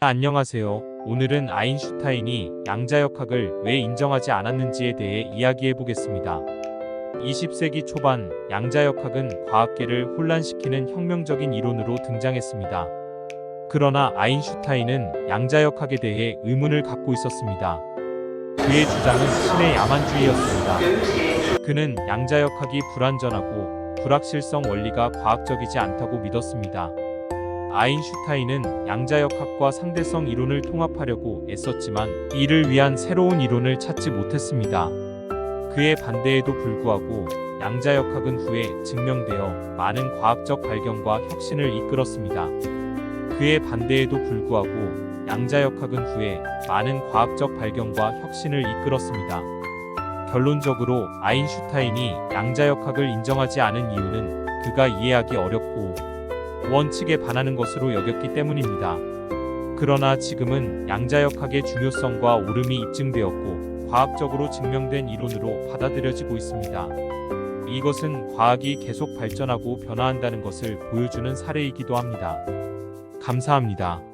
안녕하세요. 오늘은 아인슈타인이 양자역학을 왜 인정하지 않았는지에 대해 이야기해 보겠습니다. 20세기 초반 양자역학은 과학계를 혼란시키는 혁명적인 이론으로 등장했습니다. 그러나 아인슈타인은 양자역학에 대해 의문을 갖고 있었습니다. 그의 주장은 신의 야만주의였습니다. 그는 양자역학이 불완전하고 불확실성 원리가 과학적이지 않다고 믿었습니다. 아인슈타인은 양자역학과 상대성 이론을 통합하려고 애썼지만 이를 위한 새로운 이론을 찾지 못했습니다. 그의 반대에도 불구하고 양자역학은 후에 증명되어 많은 과학적 발견과 혁신을 이끌었습니다. 그의 반대에도 불구하고 양자역학은 후에 많은 과학적 발견과 혁신을 이끌었습니다. 결론적으로 아인슈타인이 양자역학을 인정하지 않은 이유는 그가 이해하기 어렵고 원칙에 반하는 것으로 여겼기 때문입니다. 그러나 지금은 양자역학의 중요성과 오름이 입증되었고 과학적으로 증명된 이론으로 받아들여지고 있습니다. 이것은 과학이 계속 발전하고 변화한다는 것을 보여주는 사례이기도 합니다. 감사합니다.